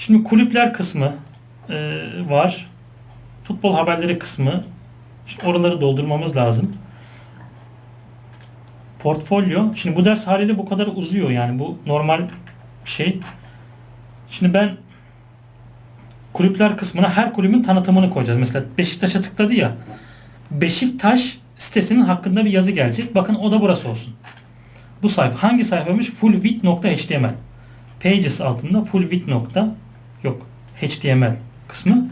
Şimdi kulüpler kısmı e, var. Futbol haberleri kısmı. İşte oraları doldurmamız lazım. Portfolyo. Şimdi bu ders haliyle bu kadar uzuyor yani bu normal şey. Şimdi ben kulüpler kısmına her kulübün tanıtımını koyacağız. Mesela Beşiktaş'a tıkladı ya. Beşiktaş sitesinin hakkında bir yazı gelecek. Bakın o da burası olsun. Bu sayfa hangi sayfaymış? fullwidth.html pages altında fullwidth nokta yok html kısmı.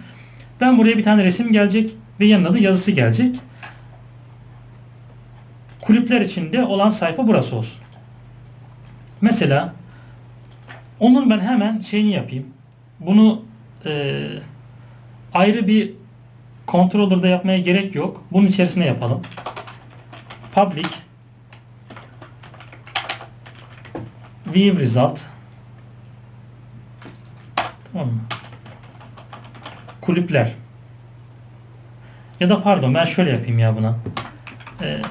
Ben buraya bir tane resim gelecek ve yanına da yazısı gelecek. Kulüpler içinde olan sayfa burası olsun. Mesela onun ben hemen şeyini yapayım. Bunu e, ayrı bir controller'da yapmaya gerek yok. Bunun içerisine yapalım. Public view result Tamam mı? Kulüpler. Ya da pardon ben şöyle yapayım ya buna. Ee,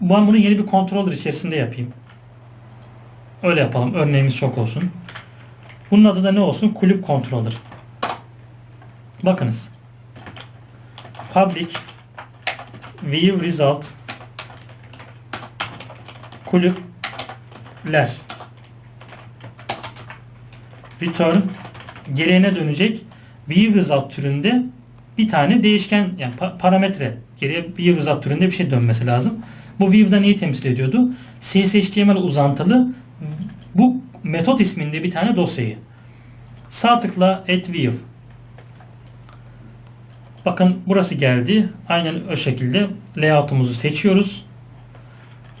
ben bunu yeni bir controller içerisinde yapayım. Öyle yapalım. Örneğimiz çok olsun. Bunun adı da ne olsun? Kulüp controller. Bakınız. Public view result kulüpler return geriye dönecek? View result türünde bir tane değişken yani pa- parametre geriye view result türünde bir şey dönmesi lazım. Bu view'da neyi temsil ediyordu? CSHTML uzantılı bu metot isminde bir tane dosyayı. Sağ tıkla add view. Bakın burası geldi. Aynen o şekilde layout'umuzu seçiyoruz.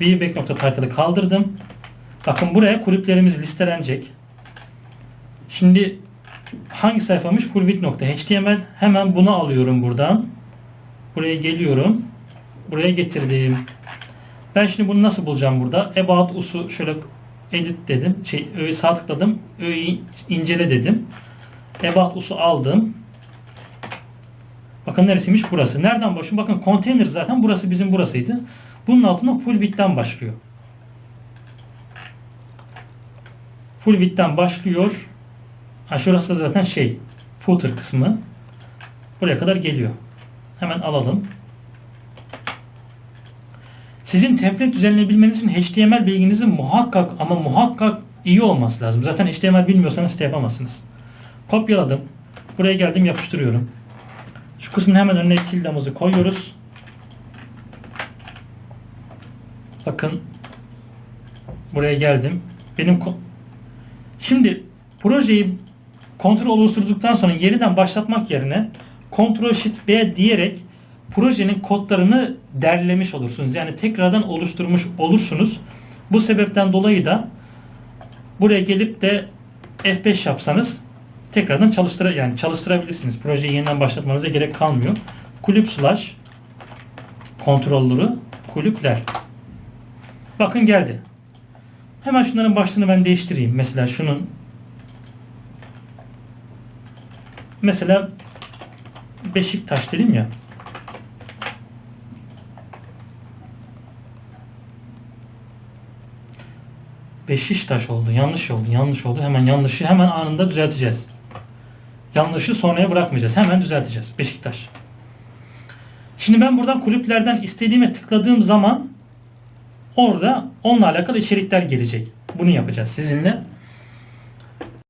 View back nokta title'ı kaldırdım. Bakın buraya kulüplerimiz listelenecek. Şimdi hangi sayfamış? fullwidth.html hemen bunu alıyorum buradan. Buraya geliyorum. Buraya getirdim. Ben şimdi bunu nasıl bulacağım burada? About us'u şöyle edit dedim. Şey, sağ tıkladım. Öğeyi incele dedim. About us'u aldım. Bakın neresiymiş? Burası. Nereden başlıyor? Bakın container zaten burası bizim burasıydı. Bunun altında full width'ten başlıyor. Full width'ten başlıyor. Ha şurası zaten şey footer kısmı. Buraya kadar geliyor. Hemen alalım. Sizin template düzenleyebilmeniz için HTML bilginizin muhakkak ama muhakkak iyi olması lazım. Zaten HTML bilmiyorsanız site yapamazsınız. Kopyaladım. Buraya geldim yapıştırıyorum. Şu kısmın hemen önüne tildamızı koyuyoruz. Bakın buraya geldim. Benim Şimdi projeyi kontrol oluşturduktan sonra yeniden başlatmak yerine Ctrl Shift B diyerek projenin kodlarını derlemiş olursunuz. Yani tekrardan oluşturmuş olursunuz. Bu sebepten dolayı da buraya gelip de F5 yapsanız tekrardan çalıştıra yani çalıştırabilirsiniz. Projeyi yeniden başlatmanıza gerek kalmıyor. Kulüp slash kontrolleri kulüpler. Bakın geldi. Hemen şunların başlığını ben değiştireyim. Mesela şunun mesela Beşiktaş dedim ya. Beşiktaş oldu. Yanlış oldu. Yanlış oldu. Hemen yanlışı hemen anında düzelteceğiz. Yanlışı sonraya bırakmayacağız. Hemen düzelteceğiz. Beşiktaş. Şimdi ben buradan kulüplerden istediğime tıkladığım zaman orada onunla alakalı içerikler gelecek. Bunu yapacağız sizinle.